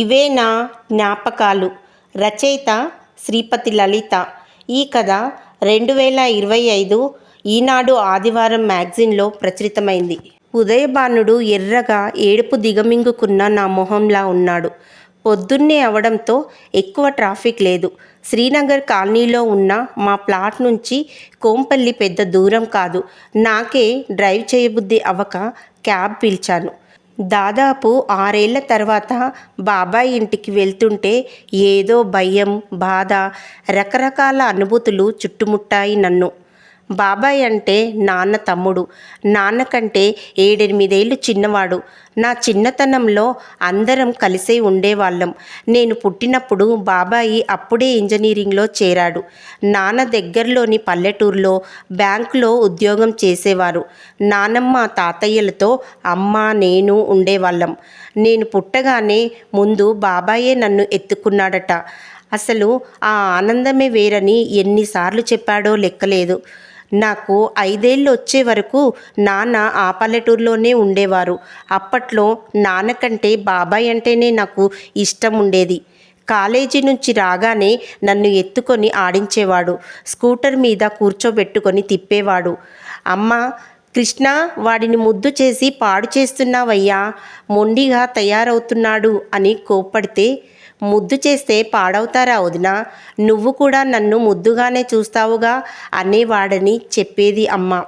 ఇవే నా జ్ఞాపకాలు. రచయిత శ్రీపతి లలిత. ఈ కథ రెండు వేల ఇరవై ఐదు ఈనాడు ఆదివారం మ్యాగజిన్లో ప్రచురితమైంది. ఉదయభానుడు ఎర్రగా ఏడుపు దిగమింగుకున్న నా మొహంలా ఉన్నాడు. పొద్దున్నే అవడంతో ఎక్కువ ట్రాఫిక్ లేదు. శ్రీనగర్ కాలనీలో ఉన్న మా ప్లాట్ నుంచి కోంపల్లి పెద్ద దూరం కాదు. నాకే డ్రైవ్ చేయబుద్ధి అవ్వక క్యాబ్ పిలిచాను. దాదాపు ఆరేళ్ళ తర్వాత బాబాయ్ ఇంటికి వెళ్తుంటే ఏదో భయం బాధ రకరకాల అనుభూతులు చుట్టుముట్టాయి నన్ను. బాబాయ్ అంటే నాన్న తమ్ముడు. నాన్న కంటే ఏడెనిమిదేళ్ళు చిన్నవాడు. నా చిన్నతనంలో అందరం కలిసే ఉండేవాళ్ళం. నేను పుట్టినప్పుడు బాబాయి అప్పుడే ఇంజనీరింగ్లో చేరాడు. నాన్న దగ్గరలోని పల్లెటూరులో బ్యాంకులో ఉద్యోగం చేసేవారు. నానమ్మ తాతయ్యలతో అమ్మ నేను ఉండేవాళ్ళం. నేను పుట్టగానే ముందు బాబాయే నన్ను ఎత్తుకున్నాడట. అసలు ఆ ఆనందమే వేరని ఎన్నిసార్లు చెప్పాడో లెక్కలేదు. నాకు ఐదేళ్ళు వచ్చే వరకు నాన్న ఆ పల్లెటూరులోనే ఉండేవారు. అప్పట్లో నాన్న కంటే బాబాయ్ అంటేనే నాకు ఇష్టం ఉండేది కాలేజీ నుంచి రాగానే నన్ను ఎత్తుకొని ఆడించేవాడు. స్కూటర్ మీద కూర్చోబెట్టుకొని తిప్పేవాడు. అమ్మ కృష్ణ వాడిని ముద్దు చేసి పాడు చేస్తున్నావయ్యా మొండిగా తయారవుతున్నాడు అని కోప్పడితే ముద్దు చేస్తే పాడవుతారా వదినా? నువ్వు కూడా నన్ను ముద్దుగానే చూస్తావుగా అనేవాడని చెప్పేది అమ్మ.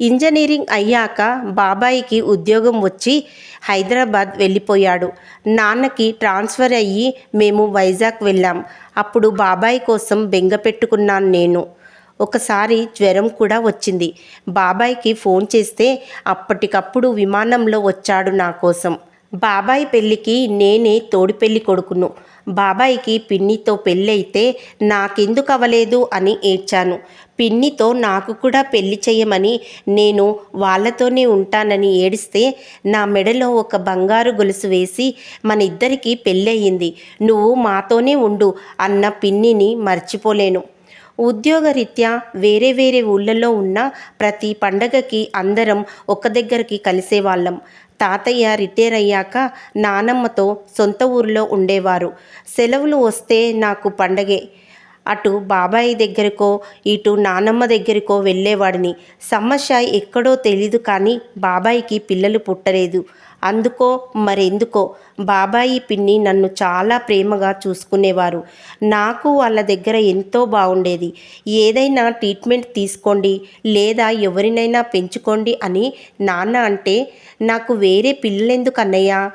ఇంజనీరింగ్ అయ్యాక బాబాయికి ఉద్యోగం వచ్చి హైదరాబాద్ వెళ్ళిపోయాడు. నాన్నకి ట్రాన్స్ఫర్ అయ్యి మేము వైజాగ్ వెళ్ళాం. అప్పుడు బాబాయ్ కోసం బెంగ పెట్టుకున్నాను నేను. ఒకసారి జ్వరం కూడా వచ్చింది. బాబాయ్కి ఫోన్ చేస్తే అప్పటికప్పుడు విమానంలో వచ్చాడు నా కోసం. బాబాయ్ పెళ్ళికి నేనే తోడు పెళ్ళి కొడుకును. బాబాయికి పిన్నితో పెళ్ళైతే నాకెందుకు అవ్వలేదు అని ఏడ్చాను. పిన్నితో నాకు కూడా పెళ్ళి చేయమని నేను వాళ్ళతోనే ఉంటానని ఏడిస్తే నా మెడలో ఒక బంగారు గొలుసు వేసి మన ఇద్దరికీ పెళ్ళయింది. నువ్వు మాతోనే ఉండు అన్న పిన్నిని మర్చిపోలేను. ఉద్యోగరీత్యా వేరే వేరే ఊళ్ళల్లో ఉన్న ప్రతి పండగకి అందరం ఒక దగ్గరికి కలిసేవాళ్ళం తాతయ్య రిటైర్ అయ్యాక నానమ్మతో సొంత ఊరిలో ఉండేవారు. సెలవులు వస్తే నాకు పండగే. అటు బాబాయ్ దగ్గరకో ఇటు నానమ్మ దగ్గరకో వెళ్ళేవాడిని. సమస్య ఎక్కడో తెలీదు కానీ బాబాయికి పిల్లలు పుట్టలేదు. అందుకో మరెందుకో. బాబాయి పిన్ని నన్ను చాలా ప్రేమగా చూసుకునేవారు. నాకు వాళ్ళ దగ్గర ఎంతో బాగుండేది ఏదైనా ట్రీట్మెంట్ తీసుకోండి లేదా ఎవరినైనా పెంచుకోండి అని నాన్న అంటే నాకు వేరే పిల్లలెందుకు అన్నయ్య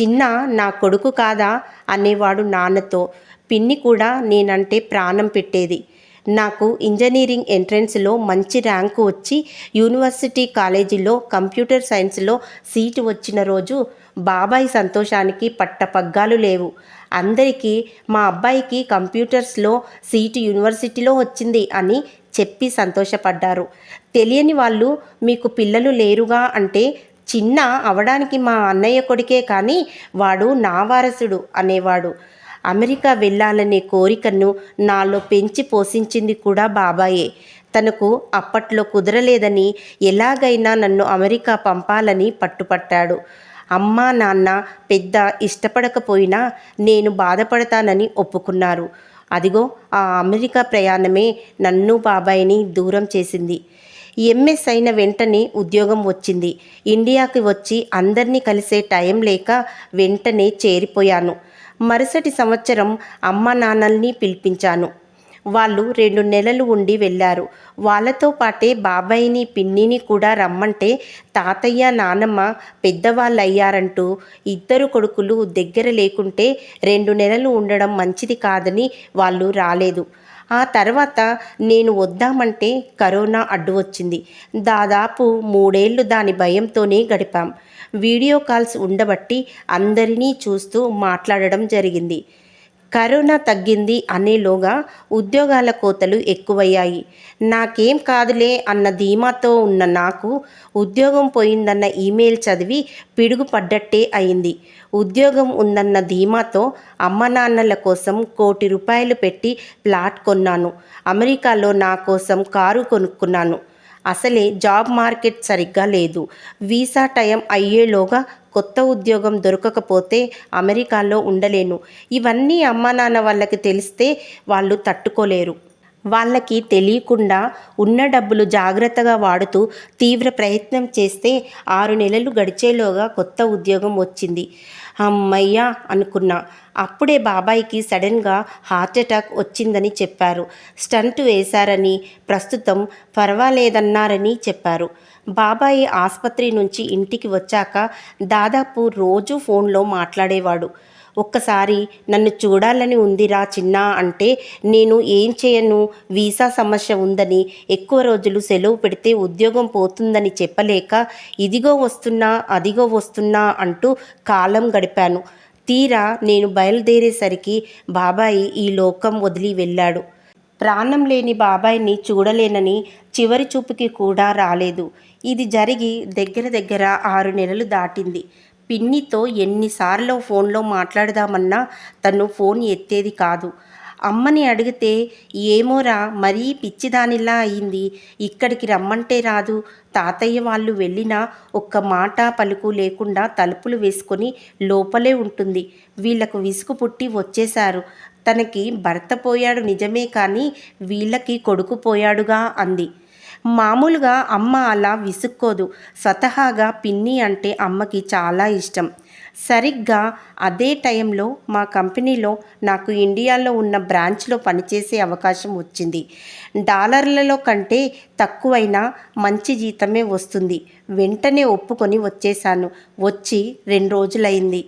చిన్న నా కొడుకు కాదా? అనేవాడు నాన్నతో. పిన్ని కూడా నేనంటే ప్రాణం పెట్టేది. నాకు ఇంజనీరింగ్ ఎంట్రన్స్లో మంచి ర్యాంకు వచ్చి యూనివర్సిటీ కాలేజీలో కంప్యూటర్ సైన్స్లో సీటు వచ్చిన రోజు బాబాయ్ సంతోషానికి పట్టపగ్గాలు లేవు. అందరికీ మా అబ్బాయికి కంప్యూటర్స్లో సీటు యూనివర్సిటీలో వచ్చింది అని చెప్పి సంతోషపడ్డారు. తెలియని వాళ్ళు మీకు పిల్లలు లేరుగా అంటే చిన్న అవడానికి మా అన్నయ్య కొడుకే కానీ వాడు నా వారసుడు అనేవాడు. అమెరికా వెళ్ళాలనే కోరికను నాలో పెంచి పోషించింది కూడా బాబాయే. తనకు అప్పట్లో కుదరలేదని ఎలాగైనా నన్ను అమెరికా పంపాలని పట్టుపట్టాడు. అమ్మా నాన్న పెద్ద ఇష్టపడకపోయినా నేను బాధపడతానని ఒప్పుకున్నారు. అదిగో ఆ అమెరికా ప్రయాణమే నన్ను బాబాయిని దూరం చేసింది. ఎంఎస్ అయిన వెంటనే ఉద్యోగం వచ్చింది. ఇండియాకి వచ్చి అందరినీ కలిసే టైం లేక వెంటనే చేరిపోయాను. మరుసటి సంవత్సరం అమ్మ నాన్నల్ని పిలిపించాను. వాళ్ళు రెండు నెలలు ఉండి వెళ్ళారు. వాళ్ళతో పాటే బాబాయిని పిన్నిని కూడా రమ్మంటే తాతయ్య నానమ్మ పెద్దవాళ్ళు అయ్యారంటూ ఇద్దరు కొడుకులు దగ్గర లేకుంటే రెండు నెలలు ఉండడం మంచిది కాదని వాళ్ళు రాలేదు. ఆ తర్వాత నేను వద్దామంటే కరోనా అడ్డు వచ్చింది. దాదాపు మూడేళ్ళు దాని భయంతోనే గడిపాం. వీడియో కాల్స్ ఉండబట్టి అందరినీ చూస్తూ మాట్లాడడం జరిగింది. కరోనా తగ్గింది అనేలోగా ఉద్యోగాల కోతలు ఎక్కువయ్యాయి. నాకేం కాదులే అన్న ధీమాతో ఉన్న నాకు ఉద్యోగం పోయిందన్న ఈమెయిల్ చదివి పిడుగుపడ్డట్టే అయింది. ఉద్యోగం ఉందన్న ధీమాతో అమ్మ నాన్నల కోసం కోటి రూపాయలు పెట్టి ప్లాట్ కొన్నాను. అమెరికాలో నా కోసం కారు కొనుక్కున్నాను. అసలే జాబ్ మార్కెట్ సరిగ్గా లేదు. వీసా టైం అయ్యేలోగా కొత్త ఉద్యోగం దొరకకపోతే అమెరికాలో ఉండలేను. ఇవన్నీ అమ్మా నాన్న వాళ్ళకి తెలిస్తే వాళ్ళు తట్టుకోలేరు. వాళ్ళకి తెలియకుండా ఉన్న డబ్బులు జాగ్రత్తగా వాడుతూ తీవ్ర ప్రయత్నం చేస్తే ఆరు నెలలు గడిచేలోగా కొత్త ఉద్యోగం వచ్చింది. అమ్మయ్యా అనుకున్నా. అప్పుడే బాబాయికి సడన్గా హార్ట్ అటాక్ వచ్చిందని చెప్పారు. స్టంట్ వేశారని ప్రస్తుతం పర్వాలేదన్నారని చెప్పారు. బాబాయి ఆసుపత్రి నుంచి ఇంటికి వచ్చాక దాదాపు రోజు ఫోన్లో మాట్లాడేవాడు. ఒక్కసారి నన్ను చూడాలని ఉందిరా చిన్న అంటే నేను ఏం చేయను? వీసా సమస్య ఉందని ఎక్కువ రోజులు సెలవు పెడితే ఉద్యోగం పోతుందని చెప్పలేక ఇదిగో వస్తున్నా అదిగో వస్తున్నా అంటూ కాలం గడిపాను. తీరా నేను బయలుదేరేసరికి బాబాయి ఈ లోకం వదిలి వెళ్ళాడు. ప్రాణం లేని బాబాయిని చూడలేనని చివరి చూపుకి కూడా రాలేదు. ఇది జరిగి దగ్గర దగ్గర ఆరు నెలలు దాటింది. పిన్నితో ఎన్నిసార్లు ఫోన్లో మాట్లాడదామన్నా తను ఫోన్ ఎత్తేది కాదు. అమ్మని అడిగితే ఏమోరా మరీ పిచ్చిదానిలా అయింది. ఇక్కడికి రమ్మంటే రాదు. తాతయ్య వాళ్ళు వెళ్ళినా ఒక్క మాట పలుకు లేకుండా తలుపులు వేసుకొని లోపలే ఉంటుంది. వీళ్ళకు విసుగు పుట్టి వచ్చేశారు. తనకి భర్త పోయాడు నిజమే కానీ వీళ్ళకి కొడుకు పోయాడుగా అంది. మామూలుగా అమ్మ అలా విసుక్కోదు. స్వతహాగా పిన్ని అంటే అమ్మకి చాలా ఇష్టం. సరిగ్గా అదే టైంలో మా కంపెనీలో నాకు ఇండియాలో ఉన్న బ్రాంచ్లో పనిచేసే అవకాశం వచ్చింది. డాలర్లలో కంటే తక్కువైనా మంచి జీతమే వస్తుంది. వెంటనే ఒప్పుకొని వచ్చేసాను వచ్చి రెండు రోజులైంది.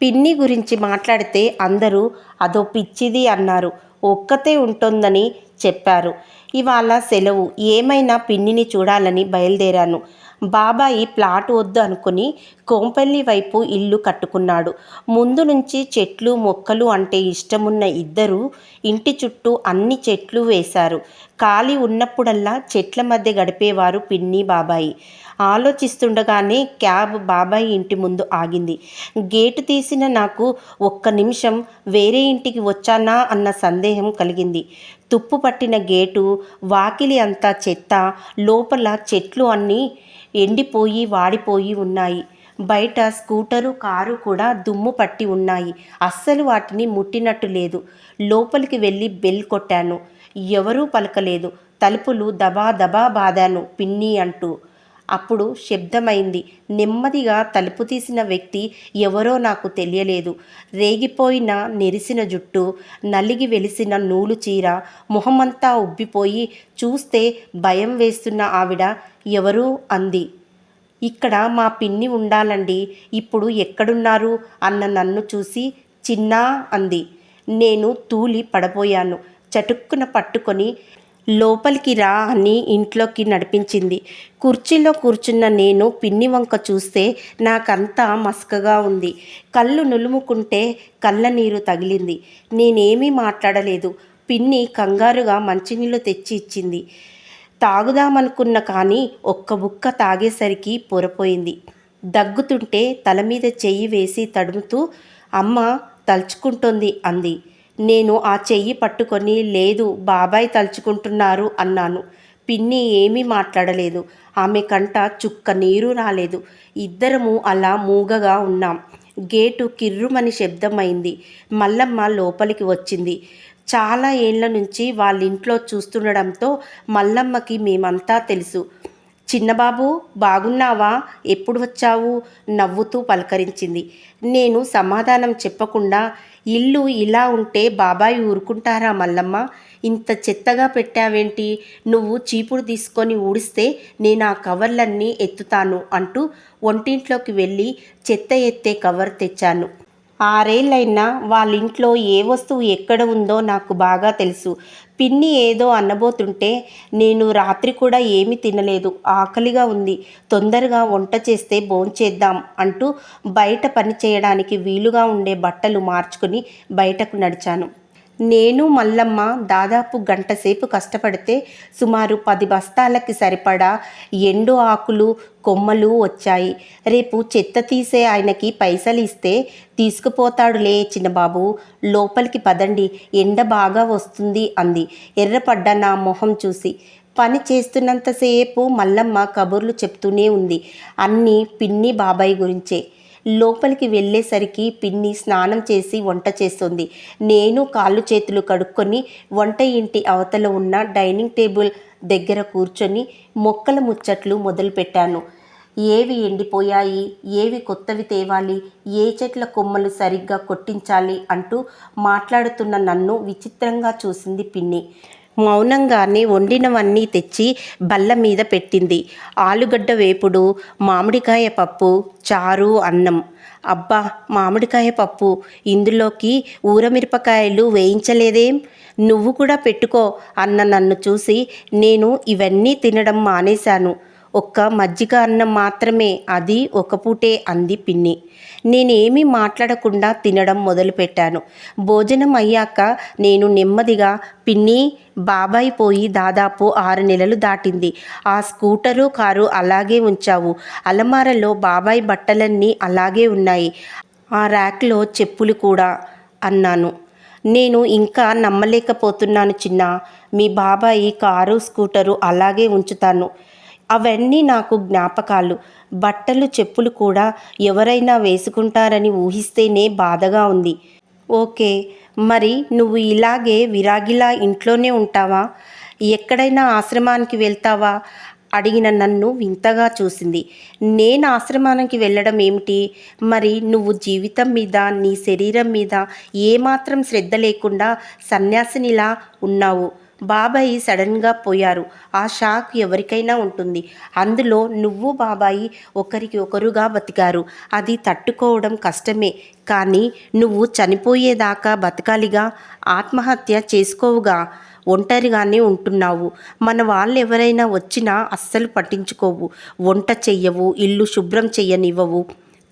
పిన్ని గురించి మాట్లాడితే అందరూ అదో పిచ్చిది అన్నారు. ఒక్కతే ఉంటుందని చెప్పారు. ఇవాళ సెలవు. ఏమైనా పిన్నిని చూడాలని బయలుదేరాను. బాబాయి ప్లాట్ వద్దు అనుకుని కోంపల్లి వైపు ఇల్లు కట్టుకున్నాడు. ముందు నుంచి చెట్లు మొక్కలు అంటే ఇష్టమున్న ఇద్దరు ఇంటి చుట్టూ అన్ని చెట్లు వేశారు. ఖాళీ ఉన్నప్పుడల్లా చెట్ల మధ్య గడిపేవారు పిన్ని బాబాయి. ఆలోచిస్తుండగానే క్యాబ్ బాబాయి ఇంటి ముందు ఆగింది. గేటు తీసిన నాకు ఒక్క నిమిషం వేరే ఇంటికి వచ్చానా అన్న సందేహం కలిగింది. తుప్పు పట్టిన గేటు వాకిలి అంతా చెత్త లోపల చెట్లు అన్నీ ఎండిపోయి వాడిపోయి ఉన్నాయి. బయట స్కూటరు కారు కూడా దుమ్ము పట్టి ఉన్నాయి. అస్సలు వాటిని ముట్టినట్టు లేదు. లోపలికి వెళ్ళి బెల్ కొట్టాను. ఎవరూ పలకలేదు. తలుపులు దబా దబా బాదాను పిన్ని అంటూ. అప్పుడు శబ్దమైంది. నెమ్మదిగా తలుపు తీసిన వ్యక్తి ఎవరో నాకు తెలియలేదు. రేగిపోయిన నెరిసిన జుట్టు నలిగి వెలిసిన నూలు చీర మొహమంతా ఉబ్బిపోయి చూస్తే భయం వేస్తున్న ఆవిడ ఎవరు అంది. ఇక్కడ మా పిన్ని ఉండాలండి. ఇప్పుడు ఎక్కడున్నారు? అన్న నన్ను చూసి చిన్నా అంది. నేను తూలి పడబోయాను. చటుక్కున పట్టుకొని లోపలికి రా అని ఇంట్లోకి నడిపించింది. కుర్చీలో కూర్చున్న నేను పిన్ని వంక చూస్తే నాకంతా మసకగా ఉంది. కళ్ళు నులుముకుంటే కళ్ళ నీరు తగిలింది. నేనేమీ మాట్లాడలేదు. పిన్ని కంగారుగా మంచినీళ్ళు తెచ్చి ఇచ్చింది. తాగుదామనుకున్న కానీ ఒక్క బుక్క తాగేసరికి పొరపోయింది. దగ్గుతుంటే తల మీద చెయ్యి వేసి తడుముతూ అమ్మ తలుచుకుంటోంది అంది. నేను ఆ చెయ్యి పట్టుకొని లేదు బాబాయ్ తలుచుకుంటున్నారు అన్నాను. పిన్ని ఏమీ మాట్లాడలేదు. ఆమె కంట చుక్క నీరు రాలేదు. ఇద్దరము అలా మూగగా ఉన్నాం. గేటు కిర్రుమని శబ్దమైంది. మల్లమ్మ లోపలికి వచ్చింది. చాలా ఏళ్ళ నుంచి వాళ్ళ ఇంట్లో చూస్తుండడంతో మల్లమ్మకి మేమంతా తెలుసు. చిన్నబాబు బాగున్నావా? ఎప్పుడు వచ్చావు? నవ్వుతూ పలకరించింది. నేను సమాధానం చెప్పకుండా ఇల్లు ఇలా ఉంటే బాబాయ్ ఊరుకుంటారా మల్లమ్మ? ఇంత చెత్తగా పెట్టావేంటి? నువ్వు చీపుడు తీసుకొని ఊడిస్తే నేను ఆ కవర్లన్నీ ఎత్తుతాను అంటూ వంటింట్లోకి వెళ్ళి చెత్త ఎత్తే కవర్ తెచ్చాను. ఆరేళ్ళైనా వాళ్ళ ఇంట్లో ఏ వస్తువు ఎక్కడ ఉందో నాకు బాగా తెలుసు. పిన్ని ఏదో అనబోతుంటే నేను రాత్రి కూడా ఏమీ తినలేదు. ఆకలిగా ఉంది. తొందరగా వంట చేస్తే భోంచేద్దాం అంటూ బయట పని చేయడానికి వీలుగా ఉండే బట్టలు మార్చుకుని బయటకు నడిచాను. నేను మల్లమ్మ దాదాపు గంటసేపు కష్టపడితే సుమారు పది బస్తాలకి సరిపడా ఎండు ఆకులు కొమ్మలు వచ్చాయి. రేపు చెత్త తీసే ఆయనకి పైసలు ఇస్తే తీసుకుపోతాడులే చిన్నబాబు. లోపలికి పదండి ఎండ బాగా వస్తుంది అంది. ఎర్రపడ్డ నా మొహం చూసి. పని చేస్తున్నంతసేపు మల్లమ్మ కబుర్లు చెప్తూనే ఉంది. అన్నీ పిన్ని బాబాయ్ గురించే. లోపలికి వెళ్ళేసరికి పిన్ని స్నానం చేసి వంట చేస్తుంది. నేను కాళ్ళు చేతులు కడుక్కొని వంట ఇంటి అవతల ఉన్న డైనింగ్ టేబుల్ దగ్గర కూర్చొని మొక్కల ముచ్చట్లు మొదలుపెట్టాను. ఏవి ఎండిపోయాయి? ఏవి కొత్తవి తేవాలి? ఏ చెట్ల కొమ్మలు సరిగ్గా కొట్టించాలి? అంటూ మాట్లాడుతున్న నన్ను విచిత్రంగా చూసింది పిన్ని. మౌనంగానే వండినవన్నీ తెచ్చి బల్ల మీద పెట్టింది. ఆలుగడ్డ వేపుడు మామిడికాయ పప్పు చారు అన్నం. అబ్బా మామిడికాయ పప్పు. ఇందులోకి ఊరమిరపకాయలు వేయించలేదేం? నువ్వు కూడా పెట్టుకో అన్న నన్ను చూసి నేను ఇవన్నీ తినడం మానేశాను. ఒక్క మజ్జిగ అన్నం మాత్రమే అది ఒక పూటే అంది పిన్ని. నేనేమీ మాట్లాడకుండా తినడం మొదలుపెట్టాను. భోజనం అయ్యాక నేను నెమ్మదిగా పిన్ని బాబాయ్ పోయి దాదాపు ఆరు నెలలు దాటింది. ఆ స్కూటరు కారు అలాగే ఉంచావు. అలమారలో బాబాయ్ బట్టలన్నీ అలాగే ఉన్నాయి. ఆ ర్యాక్లో చెప్పులు కూడా అన్నాను. నేను ఇంకా నమ్మలేకపోతున్నాను చిన్న. మీ బాబాయి కారు స్కూటరు అలాగే ఉంచుతాను. అవన్నీ నాకు జ్ఞాపకాలు. బట్టలు చెప్పులు కూడా ఎవరైనా వేసుకుంటారని ఊహిస్తేనే బాధగా ఉంది. ఓకే మరి నువ్వు ఇలాగే విరాగిలా ఇంట్లోనే ఉంటావా? ఎక్కడైనా ఆశ్రమానికి వెళ్తావా? అడిగిన నన్ను వింతగా చూసింది. నేను ఆశ్రమానికి వెళ్ళడం ఏమిటి? మరి నువ్వు జీవితం మీద నీ శరీరం మీద ఏమాత్రం శ్రద్ధ లేకుండా సన్యాసినిలా ఉన్నావు. బాబాయి సడన్గా పోయారు. ఆ షాక్ ఎవరికైనా ఉంటుంది. అందులో నువ్వు బాబాయి ఒకరికి ఒకరుగా బతికారు. అది తట్టుకోవడం కష్టమే. కానీ నువ్వు చనిపోయేదాకా బతకాలిగా. ఆత్మహత్య చేసుకోవుగా. ఒంటరిగానే ఉంటున్నావు. మన వాళ్ళు ఎవరైనా వచ్చినా అస్సలు పట్టించుకోవు. వంట చెయ్యవు. ఇల్లు శుభ్రం చెయ్యనివ్వవు.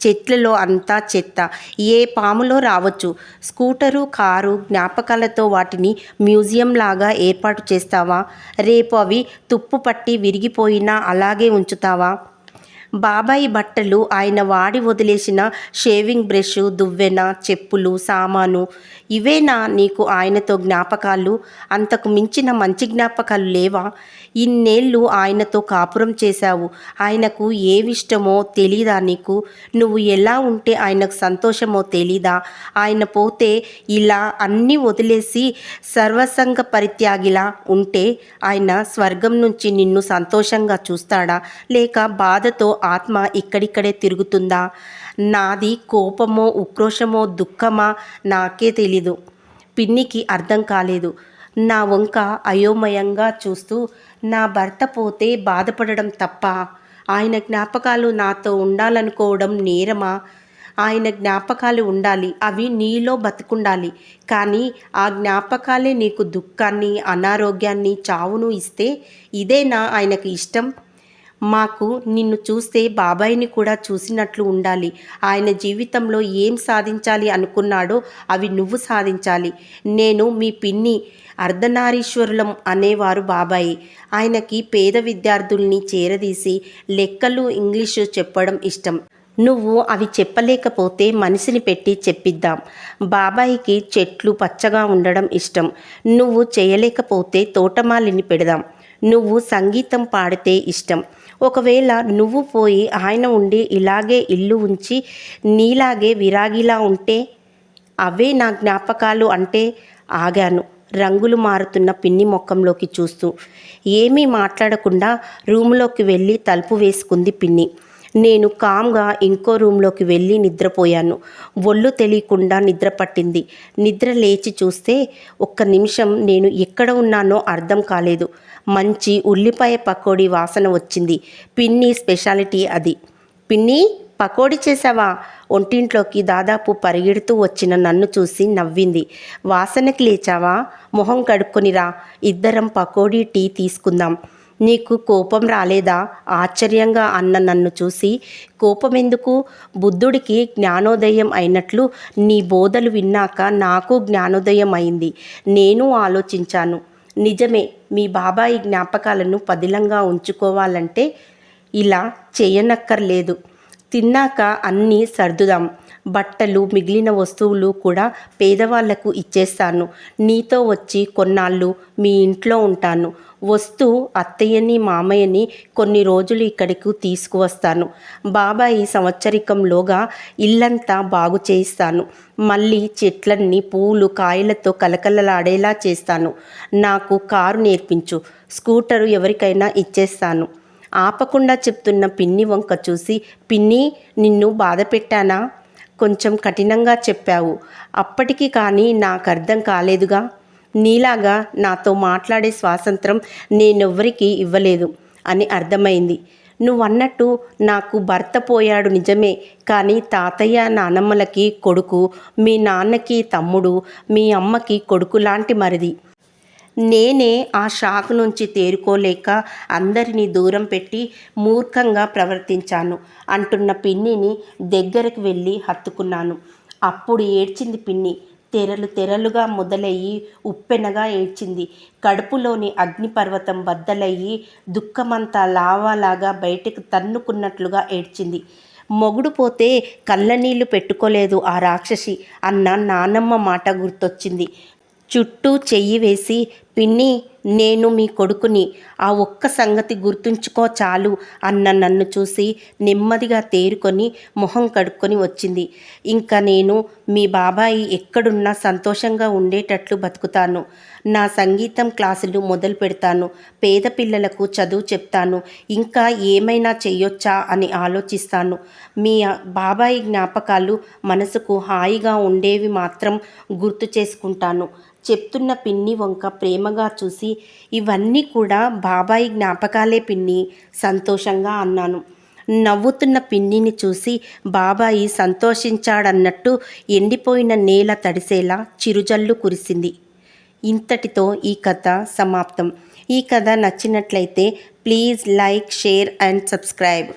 చెట్లలో అంతా చెత్త. ఏ పాములో రావచ్చు? స్కూటరు కారు జ్ఞాపకాలతో వాటిని మ్యూజియం లాగా ఏర్పాటు చేస్తావా? రేపు అవి తుప్పు పట్టి విరిగిపోయినా అలాగే ఉంచుతావా? బాబాయి బట్టలు ఆయన వాడి వదిలేసిన షేవింగ్ బ్రష్ దువ్వెన చెప్పులు సామాను ఇవేనా నీకు ఆయనతో జ్ఞాపకాలు. అంతకు మించిన మంచి జ్ఞాపకాలు లేవా? ఇన్నేళ్ళు ఆయనతో కాపురం చేశావు. ఆయనకు ఏవిష్టమో తెలీదా నీకు? నువ్వు ఎలా ఉంటే ఆయనకు సంతోషమో తెలీదా? ఆయన పోతే ఇలా అన్నీ వదిలేసి సర్వసంగ పరిత్యాగిలా ఉంటే ఆయన స్వర్గం నుంచి నిన్ను సంతోషంగా చూస్తాడా? లేక బాధతో ఆత్మ ఇక్కడిక్కడే తిరుగుతుందా? నాది కోపమో ఉక్రోషమో దుఃఖమా నాకే తెలీదు. పిన్నికి అర్థం కాలేదు. నా వంక అయోమయంగా చూస్తూ నా భర్త పోతే బాధపడడం తప్ప ఆయన జ్ఞాపకాలు నాతో ఉండాలనుకోవడం నేరమా? ఆయన జ్ఞాపకాలు ఉండాలి అవి నీలో బతుకుండాలి. కానీ ఆ జ్ఞాపకాలే నీకు దుఃఖాన్ని అనారోగ్యాన్ని చావును ఇస్తే ఇదేనా ఆయనకు ఇష్టం? మాకు నిన్ను చూస్తే బాబాయిని కూడా చూసినట్లు ఉండాలి. ఆయన జీవితంలో ఏం సాధించాలి అనుకున్నాడో అవి నువ్వు సాధించాలి. నేను మీ పిన్ని అర్ధనారీశ్వరులం అనేవారు బాబాయి. ఆయనకి పేద విద్యార్థుల్ని చేరదీసి లెక్కలు ఇంగ్లీషు చెప్పడం ఇష్టం. నువ్వు అవి చెప్పలేకపోతే మనిషిని పెట్టి చెప్పిద్దాం. బాబాయికి చెట్లు పచ్చగా ఉండడం ఇష్టం. నువ్వు చేయలేకపోతే తోటమాలిని పెడదాం. నువ్వు సంగీతం పాడితే ఇష్టం. ఒకవేళ నువ్వు పోయి ఆయన ఉండి ఇలాగే ఇల్లు ఉంచి నీలాగే విరాగిలా ఉంటే అవే నా జ్ఞాపకాలు అంటే ఆగాను. రంగులు మారుతున్న పిన్ని మొక్కంలోకి చూస్తూ. ఏమీ మాట్లాడకుండా రూమ్లోకి వెళ్ళి తలుపు వేసుకుంది పిన్ని. నేను కామ్గా ఇంకో రూమ్లోకి వెళ్ళి నిద్రపోయాను. ఒళ్ళు తెలియకుండా నిద్ర పట్టింది. నిద్ర లేచి చూస్తే ఒక్క నిమిషం నేను ఎక్కడ ఉన్నానో అర్థం కాలేదు. మంచి ఉల్లిపాయ పకోడీ వాసన వచ్చింది. పిన్ని స్పెషాలిటీ అది. పిన్ని పకోడీ చేసావా ఒంటింట్లోకి దాదాపు పరిగెడుతూ వచ్చిన నన్ను చూసి నవ్వింది. వాసనకి లేచావా? మొహం కడుక్కొనిరా ఇద్దరం పకోడీ టీ తీసుకుందాం. నీకు కోపం రాలేదా? ఆశ్చర్యంగా అన్న నన్ను చూసి కోపం ఎందుకు బుద్ధుడికి జ్ఞానోదయం అయినట్లు నీ బోధలు విన్నాక నాకు జ్ఞానోదయం అయింది. నేను ఆలోచించాను. నిజమే మీ బాబాయి జ్ఞాపకాలను పదిలంగా ఉంచుకోవాలంటే ఇలా చేయనక్కర్లేదు. తిన్నాక అన్నీ సర్దుదాం. బట్టలు మిగిలిన వస్తువులు కూడా పేదవాళ్ళకు ఇచ్చేస్తాను. నీతో వచ్చి కొన్నాళ్ళు మీ ఇంట్లో ఉంటాను. వస్తూ అత్తయ్యని మామయ్యని కొన్ని రోజులు ఇక్కడికి తీసుకువస్తాను. బాబాయి సంవత్సరికంలోగా ఇల్లంతా బాగు చేయిస్తాను. మళ్ళీ చెట్లన్నీ పూలు కాయలతో కలకలలాడేలా చేస్తాను. నాకు కారు నేర్పించు స్కూటరు ఎవరికైనా ఇచ్చేస్తాను. ఆపకుండా చెప్తున్న పిన్ని వంక చూసి పిన్ని నిన్ను బాధ పెట్టానా కొంచెం కఠినంగా చెప్పావు. అప్పటికి కానీ నాకు అర్థం కాలేదుగా. నీలాగా నాతో మాట్లాడే స్వాతంత్రం నేనెవ్వరికి ఇవ్వలేదు అని అర్థమైంది. నువ్వన్నట్టు నాకు భర్త పోయాడు నిజమే కానీ తాతయ్య నానమ్మలకి కొడుకు మీ నాన్నకి తమ్ముడు మీ అమ్మకి కొడుకు లాంటి మరిది. నేనే ఆ షాక్ నుంచి తేరుకోలేక అందరినీ దూరం పెట్టి మూర్ఖంగా ప్రవర్తించాను అంటున్న పిన్నిని దగ్గరకు వెళ్ళి హత్తుకున్నాను. అప్పుడు ఏడ్చింది పిన్ని. తెరలు తెరలుగా మొదలయ్యి ఉప్పెనగా ఏడ్చింది. కడుపులోని అగ్నిపర్వతం బద్దలయ్యి దుఃఖమంతా లావాలాగా బయటకు తన్నుకున్నట్లుగా ఏడ్చింది. మొగుడు పోతే కళ్ళనీళ్ళు పెట్టుకోలేదు ఆ రాక్షసి అన్న నానమ్మ మాట గుర్తొచ్చింది. చుట్టూ చెయ్యి వేసి పిన్ని నేను మీ కొడుకుని. ఆ ఒక్క సంగతి గుర్తుంచుకో చాలు అన్న నన్ను చూసి నెమ్మదిగా తేరుకొని మొహం కడుక్కొని వచ్చింది. ఇంకా నేను మీ బాబాయి ఎక్కడున్నా సంతోషంగా ఉండేటట్లు బతుకుతాను. నా సంగీతం క్లాసులు మొదలు పెడతాను. పేద పిల్లలకు చదువు చెప్తాను. ఇంకా ఏమైనా చేయొచ్చా అని ఆలోచిస్తాను. మీ బాబాయి జ్ఞాపకాలు మనసుకు హాయిగా ఉండేవి మాత్రం గుర్తు చేసుకుంటాను. చెప్తున్న పిన్ని వంక ప్రేమగా చూసి ఇవన్నీ కూడా బాబాయి జ్ఞాపకాలే పిన్ని సంతోషంగా అన్నాను. నవ్వుతున్న పిన్నిని చూసి బాబాయి సంతోషించాడన్నట్టు ఎండిపోయిన నేల తడిసేలా చిరుజల్లు కురిసింది. ఇంతటితో ఈ కథ సమాప్తం. ఈ కథ నచ్చినట్లయితే please like share and subscribe.